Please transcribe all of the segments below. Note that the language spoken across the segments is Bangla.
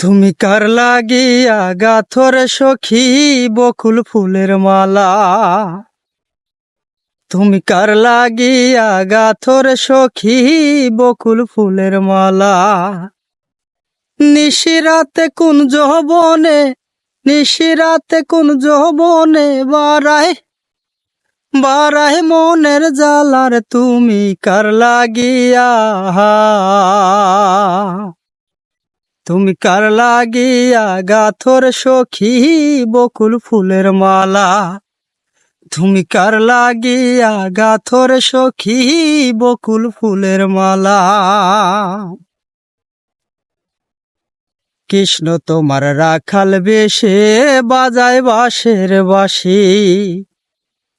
তুমি কার লাগিয়া গাথর সখী বকুল ফুলের মালা? তুমি কার লাগিয়া গাথর সখী বকুল ফুলের মালা? নিশিরাতে কোন যৌবনে নিশিরাতে কোন যৌবনে বারায় বারায় মনের জালার তুমি কার লাগিয়া? তুমি কার লাগিয়া গাথর সখী বকুল ফুলের মালা? তুমি কার লাগিয়া গাথর সখী বকুল ফুলের মালা? কৃষ্ণ তোমার রাখাল বেশে বাজায় বাঁশের বাঁশি।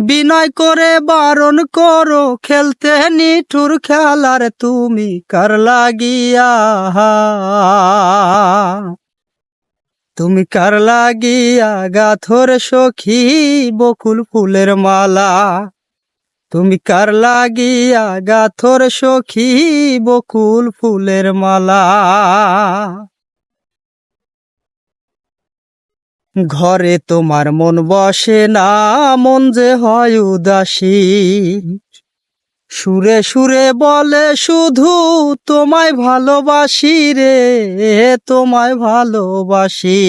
বিনয় করে বারণ করো, খেলতে নিঠুর খেলার তুমি কার লাগিয়া? তুমি কার লাগিয়া? গাথর সখী বকুল ফুলের মালা। তুমি কার লাগিয়া? গাথর সখী বকুল ফুলের মালা। ঘরে তোমার মন বসে না, মন যে হয় উদাসী। সুরে সুরে বলে, শুধু তোমায় ভালোবাসি রে, তোমায় ভালোবাসি।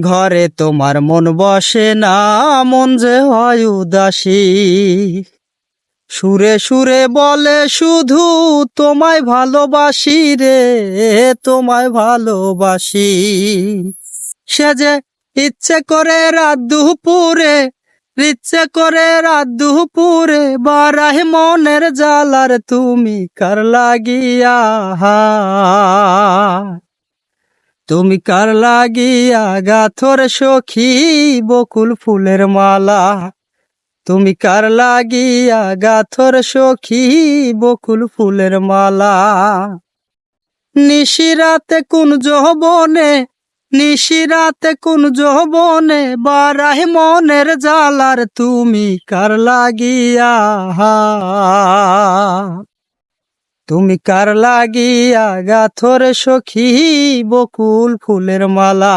ঘরে তোমার মন বসে না, মন যে হয় উদাসী। সুরে সুরে বলে, শুধু তোমায় ভালোবাসি রে, তোমায় ভালোবাসি। সে যে ইচ্ছে করে রাত দুপুরে, ইচ্ছে করে রাত দুপুরে, বারাহ মনের জালার তুমি কার লাগিয়া তুমি কার লাগিয়া গাথর সখী বকুল ফুলের মালা। তুমি কার লাগিয়া গাথর সখী, বকুল ফুলের মালা? নিশিরাতে কোন যৌবনে নিশিরাতে কোন যৌবনে বারাহ মনের জালার তুমি কার লাগিয়া? তুমি কার লাগিয়া গাথর সখী, বকুল ফুলের মালা?